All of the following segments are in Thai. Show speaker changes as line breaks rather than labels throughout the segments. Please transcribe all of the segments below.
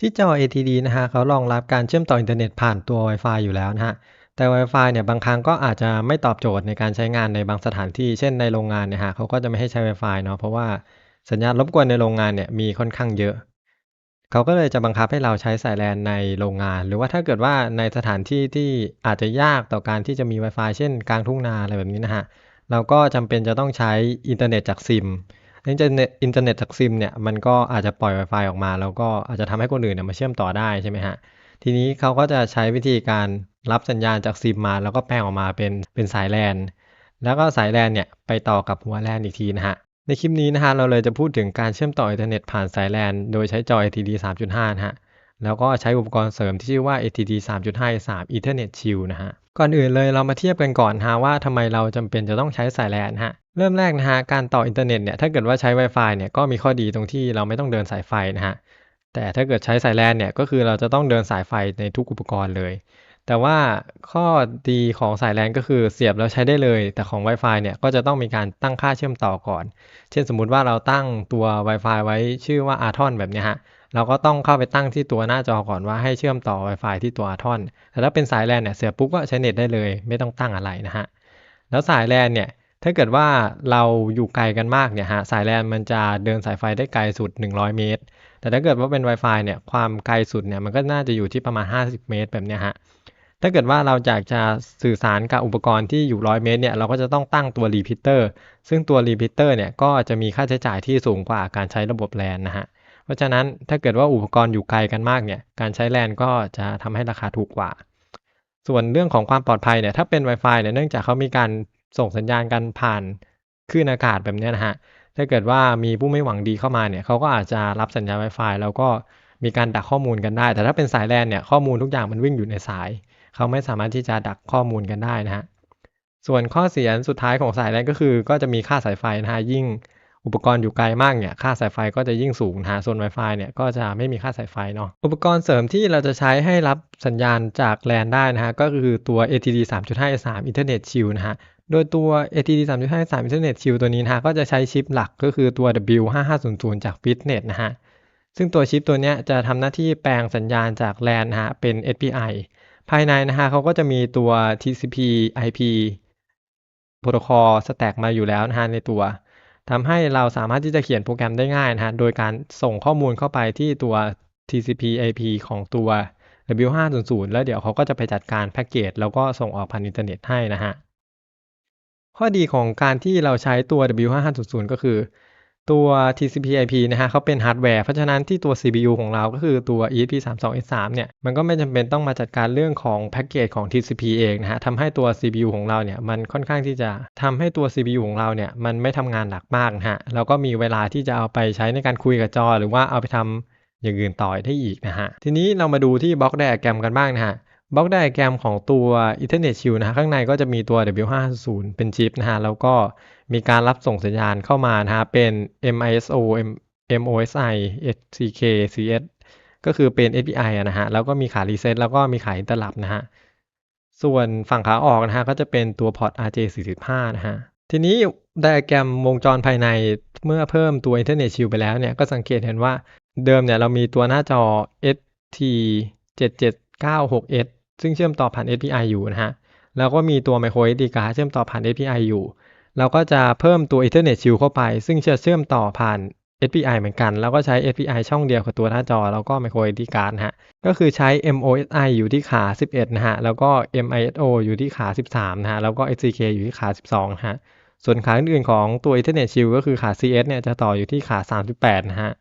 ที่จอ ATD นะฮะเขารองรับการเชื่อมต่ออินเทอร์เน็ตผ่านตัว Wi-Fi อยู่แล้วนะฮะ แต่ Wi-Fi เนี่ยบางครั้งก็อาจจะไม่ตอบโจทย์ในการใช้งานในบางสถานที่ เช่นในโรงงานเนี่ยฮะเขาก็จะไม่ให้ใช้ Wi-Fi เนาะ เพราะว่าสัญญาณรบกวนในโรงงานเนี่ยมีค่อนข้างเยอะ เขาก็เลยจะบังคับให้เราใช้สาย LAN ในโรงงาน หรือว่าถ้าเกิดว่าในสถานที่ที่อาจจะยากต่อการที่จะมี Wi-Fi เช่นกลางทุ่งนาอะไรแบบนี้นะฮะ เราก็จำเป็นจะต้องใช้อินเทอร์เน็ตจากซิม อินเทอร์เน็ตอินเทอร์เน็ตจากซิมเนี่ยมันก็อาจจะปล่อย Wi-Fi ออกมา แล้วก็อาจจะทำให้คนอื่นเนี่ยมาเชื่อมต่อได้ใช่ไหมฮะทีนี้เขาก็จะใช้วิธีการรับสัญญาณจากซิมมา แล้วก็แปลงออกมาเป็นเป็นสาย LAN แล้วก็สาย LAN เนี่ยไปต่อกับหัว LAN อีกทีนะฮะในคลิปนี้นะฮะเราเลยจะพูดถึงการเชื่อมต่ออินเทอร์เน็ตผ่านสาย LAN โดยใช้จอ LTD 3.5 นะฮะแล้วก็ใช้อุปกรณ์เสริมที่ชื่อว่า ATD 3.5 3 Ethernet Shield นะฮะก่อนอื่นเลยเรามาเทียบกันก่อนฮะว่าทำไมเราจำเป็นจะต้องใช้สาย LAN ฮะ เริ่มแรกนะฮะการต่ออินเทอร์เน็ตเนี่ยถ้าเกิดว่าใช้ Wi-Fi เนี่ยก็มีข้อดีตรงที่เราไม่ต้องเดินสายไฟนะฮะแต่ถ้าเกิดใช้สาย LAN เนี่ยก็คือเราจะต้องเดินสายไฟในทุกอุปกรณ์เลย แต่ว่าข้อดีของสาย LAN ก็คือเสียบแล้วใช้ได้เลย แต่ของ Wi-Fi เนี่ยก็จะต้องมีการตั้งค่าเชื่อมต่อก่อน เช่นสมมุติว่าเราตั้งตัว Wi-Fi ไว้ชื่อว่า Arton แบบนี้ฮะเราก็ต้องเข้าไปตั้งที่ตัวหน้าจอก่อนว่าให้เชื่อมต่อ Wi-Fi ที่ตัว Arton แต่ถ้าเป็นสาย LAN เนี่ยเสียบปุ๊บก็ใช้เน็ตได้เลย ไม่ต้องตั้งอะไรนะฮะแล้วสาย LAN เนี่ย ถ้าเกิดว่าเราอยู่ไกลกันมากเนี่ยฮะสาย LAN มันจะเดินสายไฟได้ไกลสุด 100 เมตร แต่ถ้าเกิดว่าเป็น Wi-Fi เนี่ยความไกลสุดเนี่ยมันก็น่าจะอยู่ที่ประมาณ 50 เมตรแบบเนี้ยฮะถ้าเกิดว่าเราอยากจะสื่อสารกับอุปกรณ์ที่อยู่ 100 เมตรเนี่ยเราก็จะต้องตั้งตัวรีพิเตอร์ซึ่งตัวรีพิเตอร์เนี่ยก็จะมีค่าใช้จ่ายที่สูงกว่าการใช้ระบบ LAN นะฮะเพราะฉะนั้นถ้าเกิดว่าอุปกรณ์อยู่ไกลกันมากเนี่ยการใช้ LAN ก็จะทำให้ราคาถูกกว่าส่วนเรื่องของความปลอดภัยเนี่ยถ้าเป็น Wi-Fi เนี่ยเนื่องจากเขามีการ ส่งสัญญาณกันผ่านคลื่นอากาศแบบนี้นะฮะ ถ้าเกิดว่ามีผู้ไม่หวังดีเข้ามาเนี่ยเขาก็อาจจะรับสัญญาณ Wi-Fi แล้วก็มีการดักข้อมูลกันได้ แต่ถ้าเป็นสาย LAN เนี่ยข้อมูลทุกอย่างมันวิ่งอยู่ในสาย เขาไม่สามารถที่จะดักข้อมูลกันได้นะฮะ ส่วนข้อเสียสุดท้ายของสาย LAN ก็คือ ก็จะมีค่าสายไฟนะฮะยิ่งอุปกรณ์อยู่ไกลมากเนี่ยค่าสายไฟก็จะยิ่งสูงนะฮะส่วน Wi-Fi เนี่ยก็จะไม่มีค่าสายไฟเนาะอุปกรณ์เสริมที่เราจะใช้ให้รับสัญญาณจาก LAN ได้นะฮะก็คือตัว ATD 3.5 3 Ethernet Shield นะฮะ โดยตัว ATD 3.5 3 Ethernet Shield ตัวนี้นะฮะ ก็จะใช้ชิปหลักก็คือตัว W5500 จาก Fitnet นะฮะ ซึ่งตัวชิปตัวนี้จะทำหน้าที่แปลงสัญญาณจาก LAN นะฮะ เป็น SPI ภายในนะฮะเขาก็จะมีตัว TCP IP โปรโตคอลสแต็กมาอยู่แล้วนะฮะในตัวทำให้เราสามารถที่จะเขียนโปรแกรมได้ง่ายนะฮะ โดยการส่งข้อมูลเข้าไปที่ตัว TCP/IP ของตัว W500 แล้วเดี๋ยวเขาก็จะไปจัดการแพ็กเกจแล้วก็ส่งออกผ่านอินเทอร์เน็ตให้นะฮะ ข้อดีของการที่เราใช้ตัว W5500 ก็คือ ตัว TCP/IP นะฮะเขาเป็นฮาร์ดแวร์ เพราะฉะนั้นที่ตัว CPU ของเราก็คือตัว ESP32S3 เนี่ยมันก็ไม่จำเป็นต้องมาจัดการเรื่องของแพ็กเกจของ TCP เองนะฮะทำให้ตัว CPU ของเราเนี่ยมันค่อนข้างที่จะทำให้ตัว CPU ของเราเนี่ยมันไม่ทำงานหนักมากนะฮะแล้วก็มีเวลาที่จะเอาไปใช้ในการคุยกับจอ หรือว่าเอาไปทำอย่างอื่นต่อได้อีกนะฮะ ทีนี้เรามาดูที่บล็อกไดอะแกรมกันบ้างนะฮะ บล็อกไดอะแกรมของตัว Ethernet Shield นะฮะข้างในก็จะมีตัว W500 เป็นชิปนะฮะแล้วก็มีการรับส่งสัญญาณเข้ามานะฮะเป็น MISO MOSI SCK CS ก็คือเป็น API นะฮะแล้วก็มีขารีเซ็ตแล้วก็มีขาอินเตอร์ลับนะฮะส่วนฝั่งขาออกนะฮะก็จะเป็นตัวพอร์ต RJ45 นะฮะทีนี้ไดอะแกรมวงจรภายในเมื่อเพิ่มตัว Ethernet Shield ไปแล้วเนี่ยก็สังเกตเห็นว่าเดิมเนี่ยเรามีตัวหน้าจอ ST7796S ซึ่งเชื่อมต่อผ่าน SPI อยู่นะฮะ แล้วก็มีตัว micro SD card เชื่อมต่อผ่าน SPI อยู่ เราก็จะเพิ่มตัว Ethernet Shield เข้าไป ซึ่งจะเชื่อมต่อผ่าน SPI เหมือนกัน แล้วก็ใช้ SPI ช่องเดียวกับตัวหน้าจอ แล้วก็ Micro SD card ฮะ ก็คือใช้ MOSI อยู่ที่ขา 11 นะฮะ แล้วก็ MISO อยู่ที่ขา 13 นะฮะ แล้วก็ SCK อยู่ที่ขา 12 นะฮะ ส่วนขาอื่นๆของตัว Ethernet Shield ก็คือขา CS เนี่ยจะต่ออยู่ที่ขา 38 นะฮะ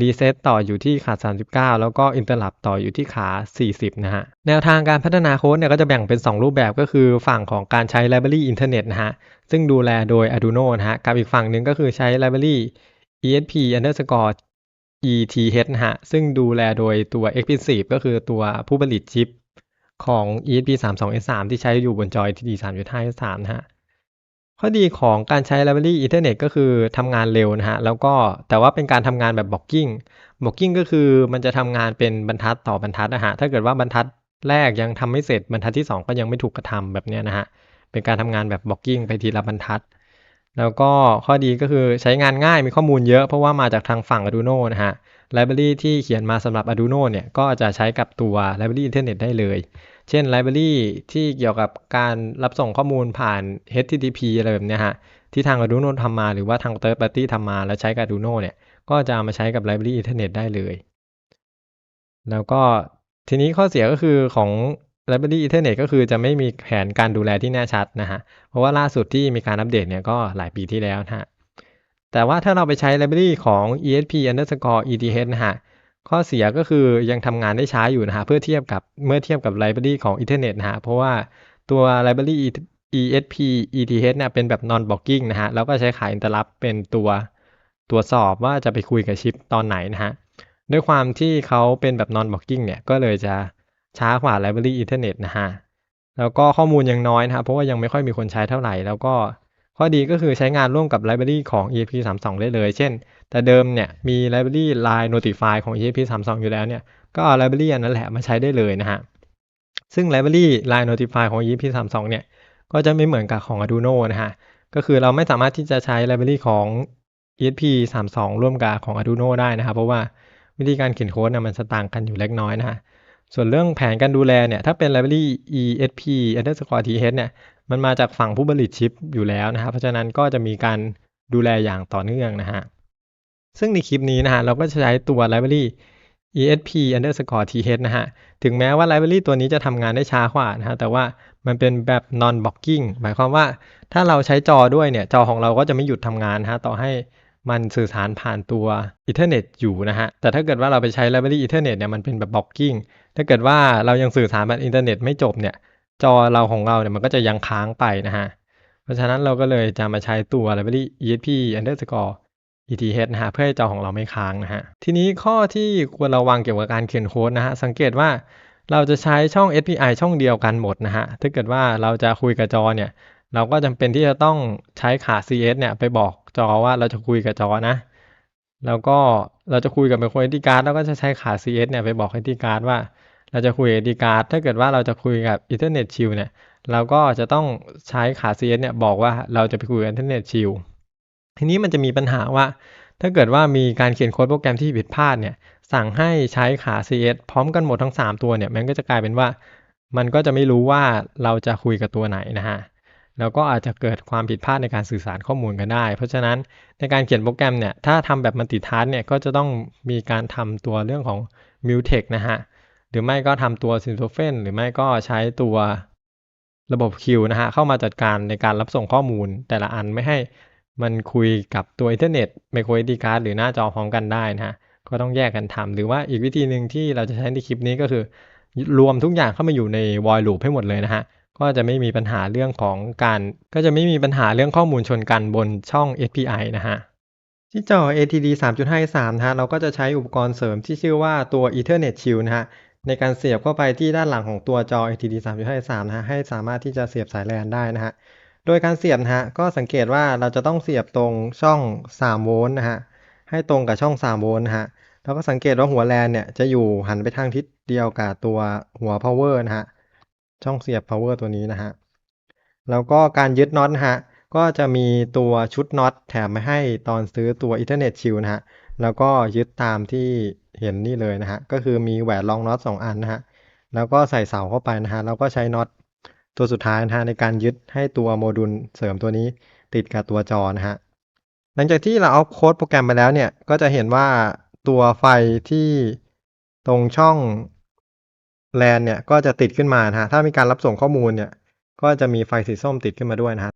รีเซ็ตต่ออยู่ที่ขา 39 แล้วก็อินเตอร์ลับต่ออยู่ที่ขา 40 นะฮะ แนวทางการพัฒนาโค้ดเนี่ยก็จะแบ่งเป็น 2 รูปแบบก็คือฝั่งของการใช้ Library Internet นะฮะ ซึ่งดูแลโดย Arduino นะฮะ กับอีกฝั่งหนึ่งก็คือใช้ Library ESP underscore ETH นะฮะ ซึ่งดูแลโดยตัว Expensive ก็คือตัวผู้ผลิตชิปของ ESP 3 2 S 3 ที่ใช้อยู่บนจอย TD 3.5 S 3 นะฮะ ข้อดีของการใช้ Library Ethernet ก็คือทำงานเร็วนะฮะ แล้วก็แต่ว่าเป็นการทำงานแบบ blocking blocking ก็คือมันจะทำงานเป็นบรรทัดต่อบรรทัดนะฮะ ถ้าเกิดว่าบรรทัดแรกยังทำไม่เสร็จบรรทัดที่ 2 ก็ยังไม่ถูกกระทำแบบนี้นะฮะ เป็นการทำงานแบบ blocking ไปทีละบรรทัด แล้วก็ข้อดีก็คือใช้งานง่ายมีข้อมูลเยอะเพราะว่ามาจากทางฝั่ง Arduino นะฮะ library ที่เขียนมาสำหรับ Arduino เนี่ยก็จะใช้กับตัว library Ethernet ได้เลย เช่น library ที่เกี่ยวกับการรับส่งข้อมูลผ่าน HTTP อะไรแบบนี้ฮะ ที่ทาง Arduino ทำมาหรือว่าทาง third party ทำมาแล้วใช้กับ Arduino เนี่ย ก็จะามาใช้กับ library Ethernet ได้เลย แล้วก็ทีนี้ข้อเสียก็คือของ library Ethernet ก็คือจะไม่มีแผนการดูแลที่แน่ชัดนะฮะ เพราะว่าล่าสุดที่มีการอัปเดตเนี่ยก็หลายปีที่แล้วนะฮะ แต่ว่าถ้าเราไปใช้ library ของ esp underscore eth นะฮะ ข้อเสียก็คือยังทำงานได้ช้าอยู่นะฮะเพื่อเทียบกับเมื่อเทียบกับ library ของ Ethernet นะฮะเพราะว่าตัว library esp eth เนี่ยเป็นแบบ non blocking นะฮะแล้วก็ใช้ขาย interrupt เป็นตัวตรวจสอบว่าจะไปคุยกับชิปตอนไหนนะฮะด้วยความที่เขาเป็นแบบ non blocking เนี่ยก็เลยจะช้ากว่า library Ethernet นะฮะแล้วก็ข้อมูลยังน้อยนะครับเพราะว่ายังไม่ค่อยมีคนใช้เท่าไหร่ แล้วก็ ข้อดีก็คือใช้งานร่วมกับ library ของ ESP32 ได้เลย เช่น แต่เดิมเนี่ยมี library line notify ของ ESP32 อยู่แล้วเนี่ย ก็เอา library อันนั้นแหละมาใช้ได้เลยนะฮะ ซึ่ง library line notify ของ ESP32 เนี่ย ก็จะไม่เหมือนกับของ Arduino นะฮะ ก็คือเราไม่สามารถที่จะใช้ library ของ ESP32 ร่วมกับของ Arduino ได้นะครับ เพราะว่าวิธีการเขียนโค้ดนะมันจะต่างกันอยู่เล็กน้อยนะฮะส่วนเรื่องแผนการดูแลเนี่ย ถ้าเป็น library esp underscore th เนี่ย มันมาจากฝั่งผู้ผลิตชิปอยู่แล้วนะครับเพราะฉะนั้นก็จะมีการดูแลอย่างต่อเนื่องนะฮะซึ่งในคลิปนี้นะฮะเราก็จะใช้ตัว library esp underscore th นะฮะ ถึงแม้ว่า library ตัวนี้จะทำงานได้ช้ากว่านะฮะ แต่ว่ามันเป็นแบบ non blocking หมายความว่าถ้าเราใช้จอด้วยเนี่ย จอของเราก็จะไม่หยุดทำงานนะฮะ ต่อให้มันสื่อสารผ่านตัว Ethernet อยู่นะฮะ แต่ถ้าเกิดว่าเราไปใช้ library Ethernet เนี่ย มันเป็นแบบ blocking ถ้าเกิดว่าเรายังสื่อสารผ่านอินเทอร์เน็ตไม่จบเนี่ย จอเราของเราเนี่ยมันก็จะยังค้างไปนะฮะ เพราะฉะนั้นเราก็เลยจะมาใช้ตัว library esp underscore eth นะฮะเพื่อให้จอของเราไม่ค้างนะฮะ ทีนี้ข้อที่ควรระวังเกี่ยวกับการเขียนโค้ดนะฮะ สังเกตว่าเราจะใช้ช่อง SPI ช่องเดียวกันหมดนะฮะ ถ้าเกิดว่าเราจะคุยกับจอเนี่ย เราก็จำเป็นที่จะต้องใช้ขา CS เนี่ยไปบอกจอว่าเราจะคุยกับจอนะ แล้วก็เราจะคุยกับไมโคร SD card เราก็จะใช้ขา CS เนี่ยไปบอก SD card ว่า เราจะคุยกับ SD card ถ้าเกิดว่าเราจะคุยกับ Ethernet Shield เนี่ยเราก็จะต้องใช้ขา CS เนี่ยบอกว่าเราจะไปคุยกับ Ethernet Shield ทีนี้มันจะมีปัญหาว่า ถ้าเกิดว่ามีการเขียนโค้ดโปรแกรมที่ผิดพลาดเนี่ยสั่งให้ใช้ขา CS พร้อมกันหมดทั้ง 3 ตัวเนี่ยมันก็จะกลายเป็นว่า มันก็จะไม่รู้ว่าเราจะคุยกับตัวไหนนะฮะแล้วก็อาจจะเกิดความผิดพลาดในการสื่อสารข้อมูลกันได้ เพราะฉะนั้นในการเขียนโปรแกรมเนี่ยถ้าทำแบบมัลติทัสเนี่ยก็จะต้องมีการทำตัวเรื่องของ Mutex นะฮะ หรือไม่ก็ทำตัว s y n t o p h e n หรือไม่ก็ใช้ตัวระบบคิวนะฮะเข้ามาจัดการในการรับส่งข้อมูล แต่ละอันไม่ให้มันคุยกับตัวอินเทอร์เน็ตไมโคร SD card หรือหน้าจอพร้อมกันได้นะฮะก็ต้องแยกกันทำหรือว่าอีกวิธีหนึ่งที่เราจะใช้ในคลิปนี้ก็คือ รวมทุกอย่างเข้ามาอยู่ใน void loop ให้หมดเลยนะฮะก็จะไม่มีปัญหาเรื่องของการ ก็จะไม่มีปัญหาเรื่องข้อมูลชนกันบนช่อง SPI นะฮะที่จอ ATD 3.53นะฮะเราก็จะใช้อุปกรณ์เสริมที่ชื่อว่าตัว Ethernet Shield นะฮะ ในการเสียบเข้าไปที่ด้านหลังของตัวจอ ATD 3.53นะฮะให้สามารถที่จะเสียบสาย LAN ได้นะฮะโดยการเสียบนะฮะก็สังเกตว่าเราจะต้องเสียบตรงช่อง3โวลต์นะฮะให้ตรงกับช่อง3โวลต์นะฮะแล้วก็สังเกตว่าหัว LAN เนี่ยจะอยู่หันไปทางทิศเดียวกับตัวหัว power นะฮะช่องเสียบ power ตัวนี้นะฮะแล้วก็การยึดน็อตนะฮะก็จะมีตัวชุดน็อตแถมมาให้ตอนซื้อตัว Ethernet Shield นะฮะ แล้วก็ยึดตามที่เห็นนี่เลยนะฮะ ก็คือมีแหวนรองน็อต2อันนะฮะ แล้วก็ใส่เสาเข้าไปนะฮะ แล้วก็ใช้น็อตตัวสุดท้ายนะฮะในการยึดให้ตัวโมดูลเสริมตัวนี้ติดกับตัวจอนะฮะ หลังจากที่เราเอาโค้ดโปรแกรมไปแล้วเนี่ย ก็จะเห็นว่าตัวไฟที่ตรงช่อง LAN เนี่ยก็จะติดขึ้นมานะฮะ ถ้ามีการรับส่งข้อมูลเนี่ย ก็จะมีไฟสีส้มติดขึ้นมาด้วยนะฮะ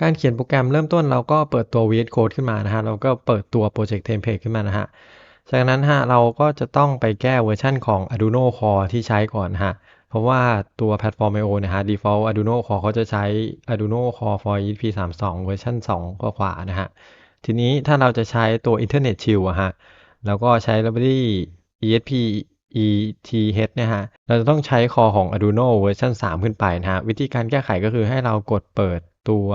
การเขียนโปรแกรมเริ่มต้นเราก็เปิดตัว VS Code ขึ้นมานะฮะ เราก็เปิดตัว Project Template ขึ้นมานะฮะ จากนั้นฮะเราก็จะต้องไปแก้เวอร์ชันของ Arduino Core ที่ใช้ก่อนฮะ เพราะว่าตัวแพลตฟอร์ม I/O นะฮะ default Arduino Core เขาจะใช้ Arduino Core for ESP32 เวอร์ชัน2กว่าๆนะฮะ ทีนี้ถ้าเราจะใช้ตัว Ethernet Shield อะฮะ แล้วก็ใช้ library esp eth เนี่ยฮะ เราจะต้องใช้คอของ Arduino เวอร์ชัน3 ขึ้นไปนะฮะ วิธีการแก้ไขก็คือให้เรากดเปิด ตัว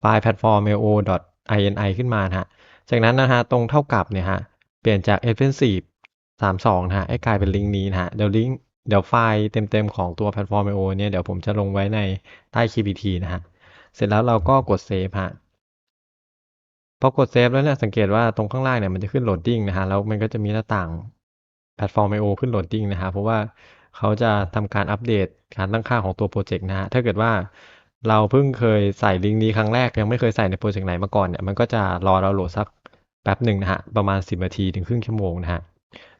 ไฟล์ platform io.ini ขึ้นมานะฮะ จากนั้นนะฮะตรงเท่ากับเนี่ยฮะเปลี่ยนจาก offensive 32นะฮะให้กลายเป็นลิงก์นี้นะฮะเดี๋ยวลิงก์เดี๋ยวไฟล์เต็มๆของตัว platform io เนี่ยเดี๋ยวผมจะลงไว้ในใต้คลิปอีกทีนะฮะเสร็จแล้วเราก็กด save ฮะพอกดเซฟแล้วเนี่ยสังเกตว่าตรงข้างล่างเนี่ยมันจะขึ้นโหลดดิ้งนะฮะแล้วมันก็จะมีหน้าต่างแพลตฟอร์ม I/O ขึ้นโหลดดิ้งนะฮะเพราะว่าเขาจะทำการอัปเดตการตั้งค่าของตัวโปรเจกต์นะฮะถ้าเกิดว่า เราเพิ่งเคยใส่ลิงก์นี้ครั้งแรกยังไม่เคยใส่ในโปรเจกต์ไหนมาก่อนเนี่ยมันก็จะรอเราโหลดสักแป๊บหนึ่งนะฮะประมาณ 10 นาทีถึงครึ่งชั่วโมงนะฮะ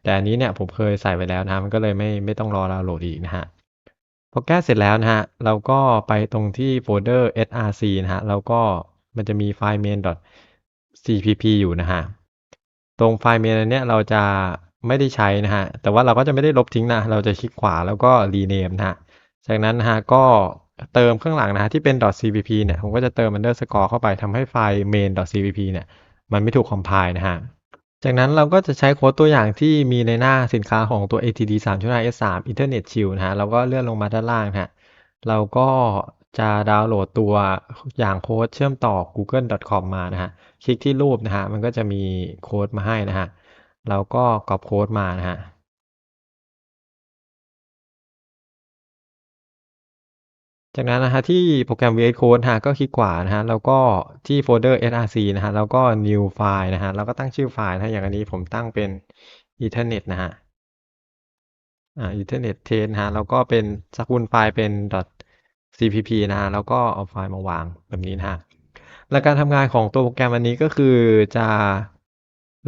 แต่อันนี้เนี่ยผมเคยใส่ไว้แล้วนะฮะมันก็เลยไม่ไม่ต้องรอเราโหลดอีกนะฮะพอแก้เสร็จแล้วนะฮะเราก็ไปตรงที่โฟลเดอร์ src นะฮะแล้วก็มันจะมีไฟล์ main cpp อยู่นะฮะตรงไฟล์เมนอันเนี้ยเราจะไม่ได้ใช้นะฮะแต่ว่าเราก็จะไม่ได้ลบทิ้งนะเราจะคลิกขวาแล้วก็ rename นะฮะจากนั้นนะฮะก็ เติมข้างหลังนะฮะที่เป็น .cpp เนี่ยผมก็จะเติม underscore เข้าไปทำให้ไฟล์ main.cpp เนี่ยมันไม่ถูก compile นะฮะจากนั้นเราก็จะใช้โค้ดตัวอย่างที่มีในหน้าสินค้าของตัว ATD 3.5 S3 Internet Shield นะฮะเราก็เลื่อนลงมาด้านล่างนะฮะเราก็จะดาวน์โหลดตัวอย่างโค้ดเชื่อมต่อ google.com มานะฮะคลิกที่รูปนะฮะมันก็จะมีโค้ดมาให้นะฮะเราก็ก๊อปโค้ดมานะฮะ จากนั้นนะฮะที่โปรแกรม VS Code นะฮะก็คลิกขวานะฮะแล้วก็ที่โฟลเดอร์ src นะฮะแล้วก็ new file นะฮะแล้วก็ตั้งชื่อไฟล์นะฮะอย่างอันนี้ผมตั้งเป็น ethernet นะฮะอ่า ethernet test นะฮะแล้วก็เป็นสกุลไฟล์เป็น .cpp นะฮะแล้วก็เอาไฟล์มาวางแบบนี้นะฮะหลักการทำงานของตัวโปรแกรมอันนี้ก็คือจะ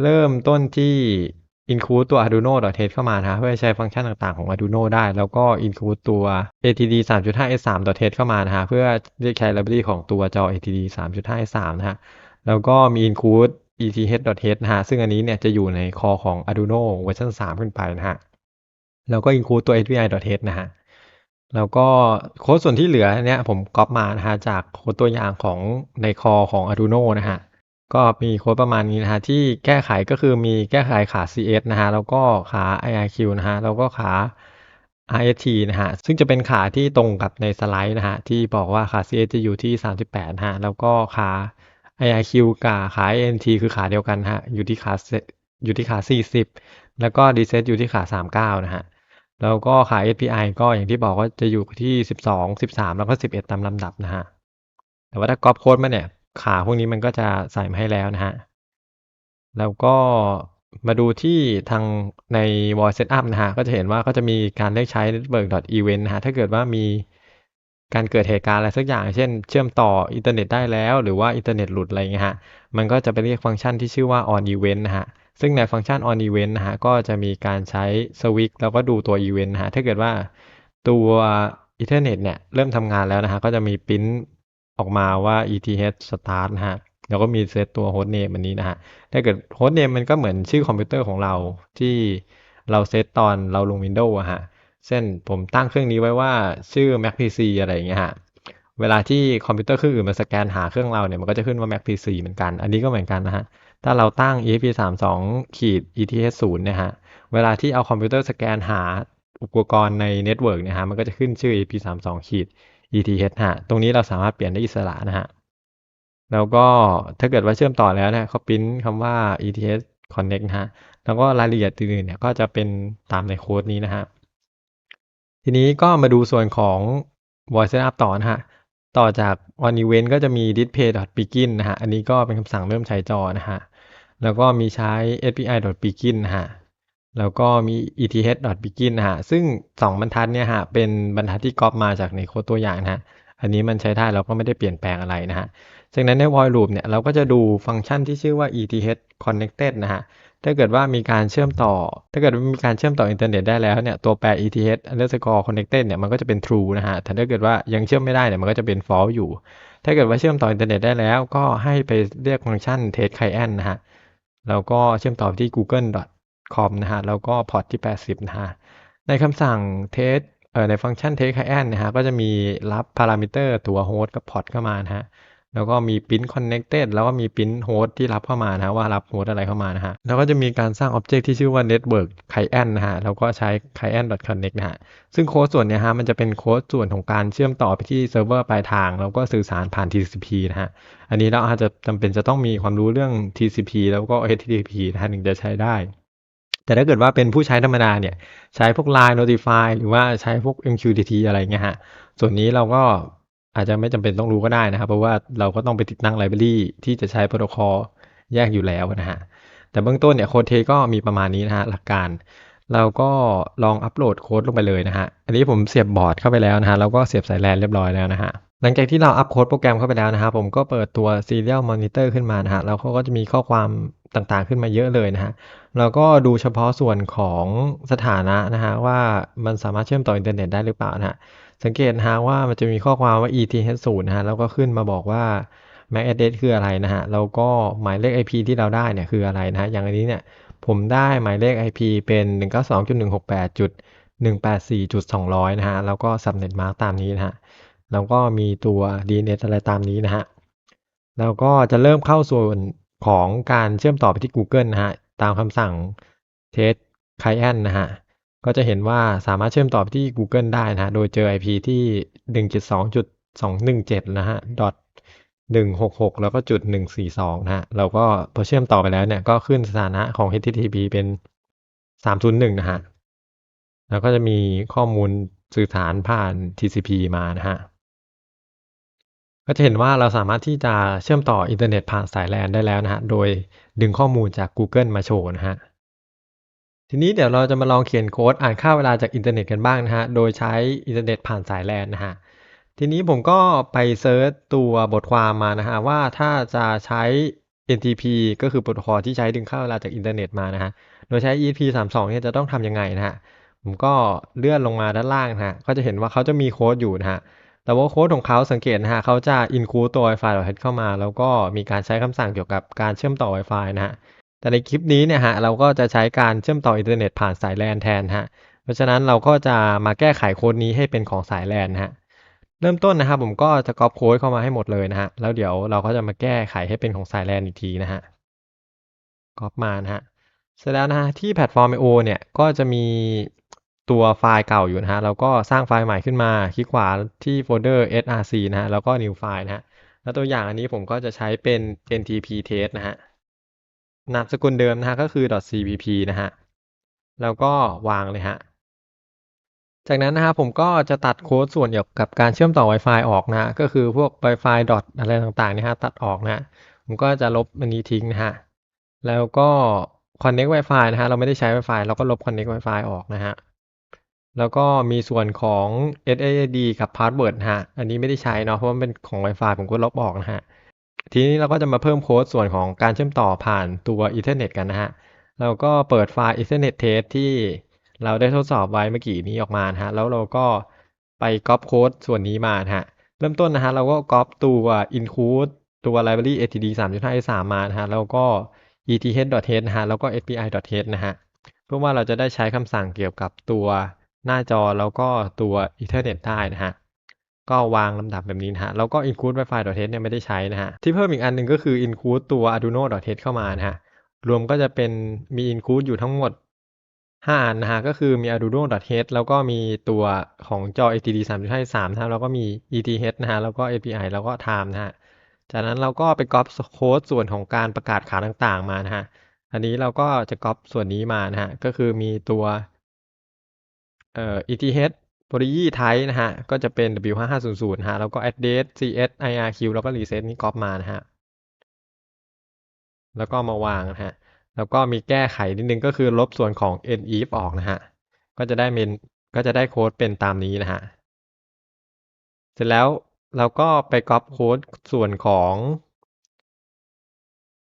เริ่มต้นที่ include ตัว arduino.h เข้ามานะฮะเพื่อใช้ฟังก์ชันต่างๆของ arduino ได้ แล้วก็ include ตัว atd 3.5 s3.h เข้ามานะฮะเพื่อเรียกใช้ library ของตัวจอ atd 3.5 s3 นะฮะแล้วก็มี include eth.h นะฮะซึ่งอันนี้เนี่ยจะอยู่ในคอของ arduino เวอร์ชัน3 ขึ้นไปนะฮะแล้วก็ include ตัว svi.h นะฮะแล้วก็โค้ดส่วนที่เหลือเนี่ยผมก๊อปมานะฮะจากโค้ดตัวอย่างของในคอของ Arduino นะฮะ ก็มีโค้ดประมาณนี้นะฮะที่แก้ไขก็คือมีแก้ไขขา CS นะฮะแล้วก็ขา IRQ นะฮะแล้วก็ขา RST นะฮะซึ่งจะเป็นขาที่ตรงกับในสไลด์นะฮะที่บอกว่าขา CS จะอยู่ที่ 38นะฮะแล้วก็ขา IRQ กับขา INT คือขาเดียวกันฮะอยู่ที่ขาอยู่ที่ขา 40 แล้วก็ Reset อยู่ที่ขา 39 นะฮะแล้วก็ขา API ก็อย่างที่บอกว่าจะอยู่ที่ 12 13 แล้วก็ 11 ตามลำดับนะฮะแต่ว่าถ้าก๊อปโค้ดมาเนี่ย ขาพวกนี้มันก็จะใส่มาให้แล้วนะฮะ แล้วก็มาดูที่ทางใน voice setup นะฮะ ก็จะเห็นว่าก็จะมีการเรียกใช้ network.event นะฮะ ถ้าเกิดว่ามีการเกิดเหตุการณ์อะไรสักอย่าง เช่น เชื่อมต่ออินเทอร์เน็ตได้แล้ว หรือว่าอินเทอร์เน็ตหลุดอะไรเงี้ยฮะ มันก็จะไปเรียกฟังก์ชันที่ชื่อว่า on event นะฮะ ซึ่งในฟังก์ชัน on event นะฮะ ก็จะมีการใช้สวิตช์แล้วก็ดูตัว event นะฮะ ถ้าเกิดว่าตัวอินเทอร์เน็ตเนี่ยเริ่มทำงานแล้วนะฮะ ก็จะมีปริ้น ออกมาว่า ETH start นะฮะแล้วก็มีเซตตัว host name อันนี้นะฮะ ถ้าเกิด host name มันก็เหมือนชื่อคอมพิวเตอร์ของเราที่เราเซตตอนเราลง Windows อะฮะ เช่นผมตั้งเครื่องนี้ไว้ว่าชื่อ Mac PC อะไรอย่างเงี้ยฮะ เวลาที่คอมพิวเตอร์เครื่องอื่นมาสแกนหาเครื่องเราเนี่ยมันก็จะขึ้นว่า Mac PC เหมือนกัน อันนี้ก็เหมือนกันนะฮะ ถ้าเราตั้ง ESP32 ขีด ETH 0เนี่ยฮะ เวลาที่เอาคอมพิวเตอร์สแกนหาอุปกรณ์ในเน็ตเวิร์กเนี่ยฮะ มันก็จะขึ้นชื่อ ESP32 ขีด ETH ฮะ ตรงนี้เราสามารถเปลี่ยนได้อิสระนะฮะ แล้วก็ถ้าเกิดว่าเชื่อมต่อแล้วเนี่ยเขาพิมพ์คำว่า ETH connect นะฮะ แล้วก็รายละเอียดอื่นๆเนี่ยก็จะเป็นตามในโค้ดนี้นะฮะ ทีนี้ก็มาดูส่วนของ voice setup ต่อนะฮะ ต่อจาก on event ก็จะมี display.begin นะฮะ อันนี้ก็เป็นคำสั่งเริ่มใช้จอนะฮะ แล้วก็มีใช้ api.begin นะฮะ แล้วก็มี eth.begin นะฮะ ซึ่ง 2 บรรทัดเนี่ยฮะ เป็นบรรทัดที่ก๊อปมาจากในโค้ดตัวอย่างนะฮะ อันนี้มันใช้ได้เราก็ไม่ได้เปลี่ยนแปลงอะไรนะฮะ จากนั้นใน void loop เนี่ย เราก็จะดูฟังก์ชันที่ชื่อว่า eth connected นะฮะ ถ้าเกิดว่ามีการเชื่อมต่อ ถ้าเกิดว่ามีการเชื่อมต่ออินเทอร์เน็ตได้แล้วเนี่ย ตัวแปร eth underscore connected เนี่ย มันก็จะเป็น true นะฮะแต่ถ้าเกิดว่ายังเชื่อมไม่ได้เนี่ย มันก็จะเป็น false อยู่ ถ้าเกิดว่าเชื่อมต่ออินเทอร์เน็ตได้แล้ว ก็ให้ไปเรียกฟังก์ชัน test client นะฮะ แล้วก็เชื่อมต่อที่ google.com นะฮะแล้วก็พอร์ตที่ 80 นะฮะ ในคำสั่ง test เอ่อในฟังก์ชัน test client นะฮะ ก็จะมีรับพารามิเตอร์ตัว host กับพอร์ตเข้ามานะฮะแล้วก็มี print connected แล้วก็มี print host ที่รับเข้ามานะว่ารับ host อะไรเข้ามานะฮะ แล้วก็จะมีการสร้าง object ที่ชื่อว่า network client นะฮะ แล้วก็ใช้ client.connect นะฮะ ซึ่งโค้ดส่วนเนี้ยฮะ มันจะเป็นโค้ดส่วนของการเชื่อมต่อไปที่เซิร์ฟเวอร์ปลายทาง แล้วก็สื่อสารผ่าน TCP นะฮะ อันนี้เราอาจจะจำเป็นจะต้องมีความรู้เรื่อง TCP แล้วก็ HTTP นะฮะถึงจะใช้ได้ แต่ถ้าเกิดว่าเป็นผู้ใช้ธรรมดาเนี่ยใช้พวก Line Notify หรือว่าใช้พวก MQTT อะไรเงี้ยฮะ ส่วนนี้เราก็อาจจะไม่จำเป็นต้องรู้ก็ได้นะครับ เพราะว่าเราก็ต้องไปติดตั้งไลบรารีที่จะใช้โปรโตคอลแยกอยู่แล้วนะฮะ แต่เบื้องต้นเนี่ยโค้ดเทก็มีประมาณนี้นะฮะหลักการเราก็ลองอัปโหลดโค้ดลงไปเลยนะฮะ อันนี้ผมเสียบบอร์ดเข้าไปแล้วนะฮะ แล้วก็เสียบสายแลนเรียบร้อยแล้วนะฮะ หลังจากที่เราอัปโค้ดโปรแกรมเข้าไปแล้วนะฮะ ผมก็เปิดตัว Serial Monitor ขึ้นมานะฮะ แล้วเขาก็จะมีข้อความต่างๆขึ้นมาเยอะเลยนะฮะ เราก็ดูเฉพาะส่วนของสถานะนะฮะว่ามันสามารถเชื่อมต่ออินเทอร์เน็ตได้หรือเปล่านะฮะสังเกตฮะว่ามันจะมีข้อความว่า ETH0 นะฮะแล้วก็ขึ้นมาบอกว่า MAC address คืออะไรนะฮะแล้วก็หมายเลข IP ที่เราได้เนี่ยคืออะไรนะฮะอย่างอันนี้เนี่ยผมได้หมายเลข IP เป็น 192.168.184.200 นะฮะแล้วก็ subnet mask ตามนี้นะฮะแล้วก็มีตัว DNS อะไรตามนี้นะฮะแล้วก็จะเริ่มเข้าส่วนของการเชื่อมต่อไปที่ Google นะฮะ ตามคำสั่ง test client นะฮะ ก็จะเห็นว่าสามารถเชื่อมต่อไปที่ Google ได้นะฮะ โดยเจอ IP ที่ 1.2.217 นะฮะ .166 แล้วก็จุด142 นะฮะ เราก็พอเชื่อมต่อไปแล้วเนี่ย ก็ขึ้นสถานะของ HTTP เป็น 301 นะฮะ แล้วก็จะมีข้อมูลสื่อสารผ่าน TCP มานะฮะ ก็จะเห็นว่าเราสามารถที่จะเชื่อมต่ออินเทอร์เน็ตผ่านสายแลนได้แล้วนะฮะ โดยดึงข้อมูลจาก Google มาโชว์นะฮะ ทีนี้เดี๋ยวเราจะมาลองเขียนโค้ดอ่านค่าเวลาจากอินเทอร์เน็ตกันบ้างนะฮะ โดยใช้อินเทอร์เน็ตผ่านสายแลนนะฮะ ทีนี้ผมก็ไปเซิร์ชตัวบทความมานะฮะว่าถ้าจะใช้ NTP ก็คือโปรโตคอลที่ใช้ดึงค่าเวลาจากอินเทอร์เน็ตมานะฮะ โดยใช้ ESP32 เนี่ยจะต้องทำยังไงนะฮะ ผมก็เลื่อนลงมาด้านล่างนะฮะ ก็จะเห็นว่าเขาจะมีโค้ดอยู่นะฮะ แต่ว่าโค้ดของเขาสังเกตนะฮะเขาจะ include ตัว Wi-Fi head เข้ามา แล้วก็มีการใช้คำสั่งเกี่ยวกับการเชื่อมต่อ Wi-Fi นะฮะแต่ในคลิปนี้เนี่ยฮะเราก็จะใช้การเชื่อมต่ออินเทอร์เน็ตผ่านสายแลนแทนฮะเพราะฉะนั้นเราก็จะมาแก้ไขโค้ดนี้ให้เป็นของสายแลนฮะเริ่มต้นนะครับผมก็จะก๊อปโค้ดเข้ามาให้หมดเลยนะฮะแล้วเดี๋ยวเราก็จะมาแก้ไขให้เป็นของสายแลนอีกทีนะฮะก๊อปมานะฮะเสร็จแล้วนะฮะที่แพลตฟอร์ม I/O เนี่ยก็จะมี ตัวไฟล์เก่าอยู่นะฮะเราก็สร้างไฟล์ใหม่ขึ้นมา คลิกขวาที่โฟลเดอร์ src นะฮะแล้วก็ new file นะฮะแล้วตัวอย่างอันนี้ผมก็จะใช้เป็น ntp test นะฮะนามสกุลเดิมนะฮะก็คือ .cpp นะฮะแล้วก็วางเลยฮะจากนั้นนะครับผมก็จะตัดโค้ดส่วนเกี่ยวกับการเชื่อมต่อ Wi-Fi ออกนะ ก็คือพวก Wi-Fi ดอทอะไรต่างๆนี่ฮะตัดออกนะฮะผมก็จะลบอันนี้ทิ้งนะฮะแล้วก็ Connect Wi-Fi นะฮะเราไม่ได้ใช้ Wi-Fi เราก็ลบ Connect Wi-Fi ออกนะฮะ แล้วก็มีส่วนของ SSD กับ Password ฮะ อันนี้ไม่ได้ใช้เนาะเพราะมันเป็นของ Wi-Fi ผมก็ลบออกนะฮะ ทีนี้เราก็จะมาเพิ่มโค้ดส่วนของการเชื่อมต่อผ่านตัว Ethernet กันนะฮะ เราก็เปิดไฟล์ Ethernet test ที่เราได้ทดสอบไว้เมื่อกี้นี้ออกมานะฮะ แล้วเราก็ไปก๊อปโค้ดส่วนนี้มานะฮะ เริ่มต้นนะฮะเราก็ก๊อปตัว include ตัว library std 3.5 3 มานะฮะ แล้วก็ eth.h นะฮะ แล้วก็ spi.h นะฮะ เพื่อว่าเราจะได้ใช้คำสั่งเกี่ยวกับตัว หน้าจอแล้วก็ตัว Ethernet ได้นะฮะก็วางลำดับแบบนี้นะฮะ แล้วก็ include wifi.h เนี่ยไม่ได้ใช้นะฮะ ที่เพิ่มอีกอันหนึ่งก็คือ include ตัว arduino.h เข้ามานะฮะ รวมก็จะเป็นมี include อยู่ทั้งหมด 5 อันนะฮะ ก็คือมี arduino.h แล้วก็มีตัวของจอ std 3.5นะฮะ แล้วก็มี eth นะฮะ แล้วก็ api แล้วก็ time นะฮะ จากนั้นเราก็ไปก๊อปโค้ดส่วนของการประกาศขาต่างๆ มานะฮะ อันนี้เราก็จะก๊อปส่วนนี้มานะฮะ ก็คือมีตัว เอ่อ eth poly type นะฮะ ก็จะเป็น w5500 ฮะ แล้วก็ address cs irq แล้วก็ reset นี่ก๊อปมานะฮะ แล้วก็มาวางนะฮะ แล้วก็มีแก้ไขนิดนึงก็คือลบส่วนของ nif ออกนะฮะ ก็จะได้เมนก็จะได้โค้ดเป็นตามนี้นะฮะ เสร็จแล้วเราก็ไปก๊อปโค้ดส่วนของ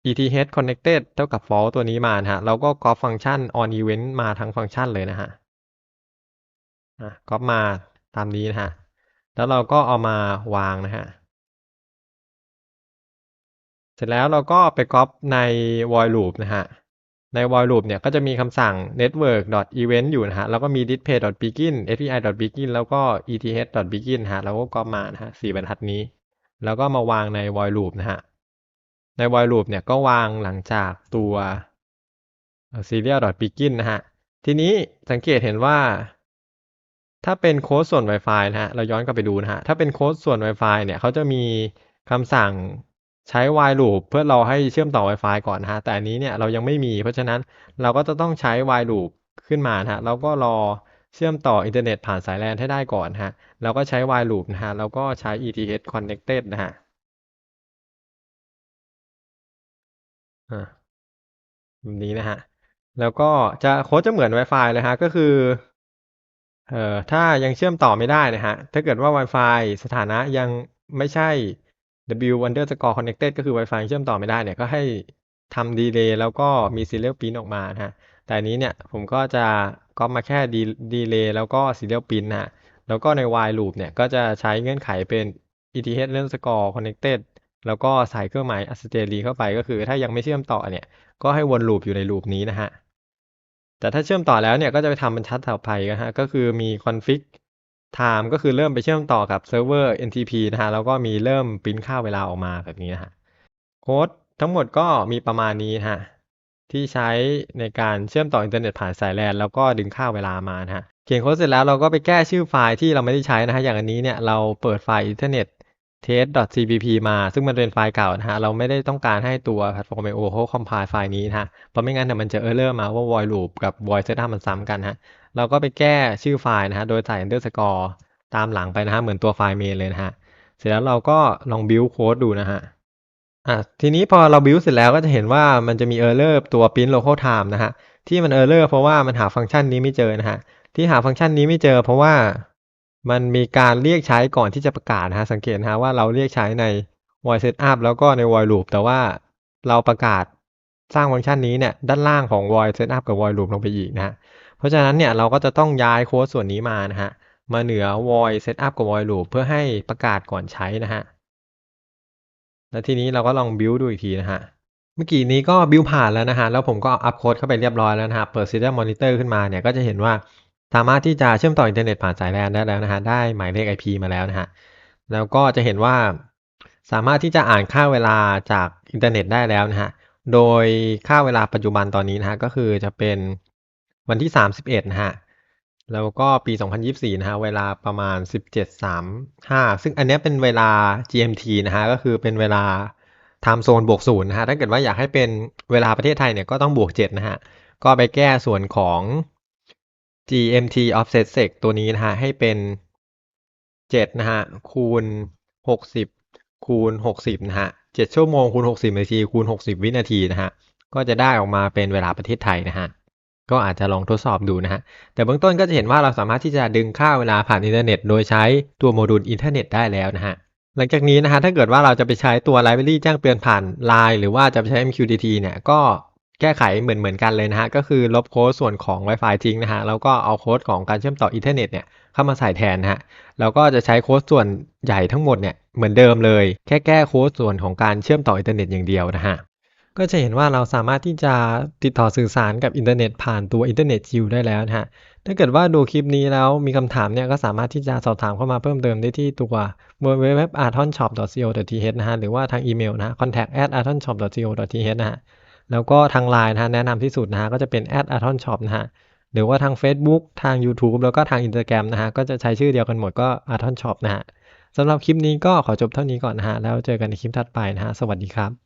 eth connected เท่ากับ false ตัวนี้มานะฮะเราก็ก๊อปฟังก์ชัน on event มาทั้งฟังก์ชันเลยนะฮะ อะก๊อปมาตามนี้นะฮะ แล้วเราก็เอามาวางนะฮะ เสร็จแล้วเราก็ไปก๊อปใน void loop นะฮะ ใน void loop เนี่ยก็จะมีคำสั่ง network event อยู่นะฮะ แล้วก็มี display begin api begin แล้วก็ eth begin นะฮะ เราก็ก๊อปมานะฮะสี่บรรทัดนี้ แล้วก็มาวางใน void loop นะฮะ ใน void loop เนี่ยก็วางหลังจากตัว serial begin นะฮะ ทีนี้สังเกตเห็นว่า ถ้าเป็นโค้ดส่วน Wi-Fi นะฮะ เราย้อนกลับไปดูนะฮะ ถ้าเป็นโค้ดส่วน Wi-Fi เนี่ยเขาจะมีคำสั่งใช้ while loop เพื่อเราให้เชื่อมต่อ Wi-Fi ก่อนนะฮะ แต่อันนี้เนี่ยเรายังไม่มี เพราะฉะนั้นเราก็จะต้องใช้ while loop ขึ้นมานะฮะ แล้วก็รอเชื่อมต่ออินเทอร์เน็ตผ่านสายแลนให้ได้ก่อนนะฮะเราก็ใช้ while loop นะฮะ แล้วก็ใช้ eth connected นะฮะแบบนี้นะฮะ แล้วก็จะโค้ดจะเหมือน Wi-Fi เลยฮะ ก็คือ เอ่อ ถ้ายังเชื่อมต่อไม่ได้นะฮะถ้าเกิดว่า Wi-Fi สถานะยังไม่ใช่ W underscore connected ก็คือ Wi-Fi ยังเชื่อมต่อไม่ได้เนี่ย ก็ให้ทำ delay แล้วก็มี serial print ออกมานะฮะแต่อันนี้เนี่ยผมก็จะก๊อปมาแค่ delay แล้วก็ serial print นะฮะแล้วก็ใน while loop เนี่ย ก็จะใช้เงื่อนไขเป็น eth underscore connected แล้วก็ใส่เครื่องหมาย asterisk เข้าไป ก็คือถ้ายังไม่เชื่อมต่อเนี่ย ก็ให้วนลูปอยู่ในลูปนี้นะฮะ แต่ถ้าเชื่อมต่อแล้วเนี่ยก็จะไปทำบรรทัดถัดไปนะฮะก็คือมี config time ก็คือเริ่มไปเชื่อมต่อกับเซิร์ฟเวอร์ NTP นะฮะแล้วก็มีเริ่มปริ้นค่าเวลาออกมาแบบนี้นะฮะโค้ดทั้งหมดก็มีประมาณนี้นะฮะที่ใช้ในการเชื่อมต่ออินเทอร์เน็ตผ่านสายแลนแล้วก็ดึงค่าเวลามานะฮะเขียนโค้ดเสร็จแล้วเราก็ไปแก้ชื่อไฟล์ที่เราไม่ได้ใช้นะฮะอย่างอันนี้เนี่ยเราเปิดไฟล์อินเทอร์เน็ต test.cpp มา ซึ่งมันเป็นไฟล์เก่านะฮะ เราไม่ได้ต้องการให้ตัวแพลตฟอร์ม IO เขา compile ไฟล์นี้นะฮะ เพราะไม่งั้นเดี๋ยมันจะ error มาว่า void loop กับ void setup มันซ้ำกันฮะ เราก็ไปแก้ชื่อไฟล์นะฮะ โดยใส่ underscore ตามหลังไปนะฮะ เหมือนตัวไฟล์ main เลยนะฮะ เสร็จแล้วเราก็ลอง build code ดูนะฮะอะทีนี้พอเรา build เสร็จแล้วก็จะเห็นว่ามันจะมี error ตัว print local time นะฮะ ที่มัน error เพราะว่ามันหาฟังก์ชันนี้ไม่เจอนะฮะ ที่หาฟังก์ชันนี้ไม่เจอ เพราะว่า มันมีการเรียกใช้ก่อนที่จะประกาศนะฮะสังเกตนะฮะว่าเราเรียกใช้ใน void setup แล้วก็ใน void loop แต่ว่าเราประกาศสร้างฟังก์ชันนี้เนี่ยด้านล่างของ void setup กับ void loop ลงไปอีกนะฮะเพราะฉะนั้นเนี่ยเราก็จะต้องย้ายโค้ดส่วนนี้มานะฮะมาเหนือ void setup กับ void loop เพื่อให้ประกาศก่อนใช้นะฮะแล้วทีนี้เราก็ลอง build ดูอีกทีนะฮะเมื่อกี้นี้ก็ build ผ่านแล้วนะฮะ แล้วผมก็อัพโค้ดเข้าไปเรียบร้อยแล้วนะฮะ เปิด serial monitor ขึ้นมาเนี่ย ก็จะเห็นว่า สามารถที่จะเชื่อมต่ออินเทอร์เน็ตผ่านสาย LAN ได้แล้วนะฮะ ได้หมายเลข IP มาแล้วนะฮะ แล้วก็จะเห็นว่าสามารถที่จะอ่านค่าเวลาจากอินเทอร์เน็ตได้แล้วนะฮะ โดยค่าเวลาปัจจุบันตอนนี้นะฮะก็คือจะเป็นวันที่ 31นะฮะ แล้วก็ปี 2024นะฮะ เวลาประมาณ 17.35 ซึ่งอันนี้เป็นเวลา GMT นะฮะ ก็คือเป็นเวลา time zone บวกศูนย์นะฮะ ถ้าเกิดว่าอยากให้เป็นเวลาประเทศไทยเนี่ยก็ต้องบวก7นะฮะ ก็ไปแก้ส่วนของ GMT offset sec ตัวนี้นะฮะให้เป็น7นะฮะคูณ60คูณ60นะฮะ7ชั่วโมงคูณ60นาทีคูณ60วินาทีนะฮะก็จะได้ออกมาเป็นเวลาประเทศไทยนะฮะก็อาจจะลองทดสอบดูนะฮะ แต่เบื้องต้นก็จะเห็นว่าเราสามารถที่จะดึงค่าเวลาผ่านอินเทอร์เน็ต โดยใช้ตัวโมดูลอินเทอร์เน็ตได้แล้วนะฮะ หลังจากนี้นะฮะ ถ้าเกิดว่าเราจะไปใช้ตัว library แจ้งเตือนผ่าน Line หรือว่าจะไปใช้ MQTT เนี่ย ก็ แก้ไขเหมือนเหมือนกันเลยนะฮะ ก็คือลบโค้ดส่วนของ Wi-Fi ทิ้งนะฮะ แล้วก็เอาโค้ดของการเชื่อมต่ออินเทอร์เน็ตเนี่ยเข้ามาใส่แทนนะฮะ แล้วก็จะใช้โค้ดส่วนใหญ่ทั้งหมดเนี่ยเหมือนเดิมเลย แค่แก้โค้ดส่วนของการเชื่อมต่ออินเทอร์เน็ตอย่างเดียวนะฮะ ก็จะเห็นว่าเราสามารถที่จะติดต่อสื่อสารกับอินเทอร์เน็ตผ่านตัวอินเทอร์เน็ตชิลได้แล้วนะฮะ ถ้าเกิดว่าดูคลิปนี้แล้วมีคำถามเนี่ยก็สามารถที่จะสอบถามเข้ามาเพิ่มเติมได้ที่ตัว www.artonshop.co.th นะฮะ หรือว่าทางอีเมลนะ contact@artonshop.co.th นะฮะ แล้วก็ทางไลน์นะฮะแนะนำที่สุดนะฮะก็จะเป็น at a t o n shop นะฮะหรือว่าทาง Facebook ทาง YouTube แล้วก็ทาง Instagram นะฮะก็จะใช้ชื่อเดียวกันหมดก็ a t o n shop นะฮะสำหรับคลิปนี้ก็ขอจบเท่านี้ก่อนนะฮะแล้วเจอกันในคลิปถัดไปนะฮะสวัสดีครับ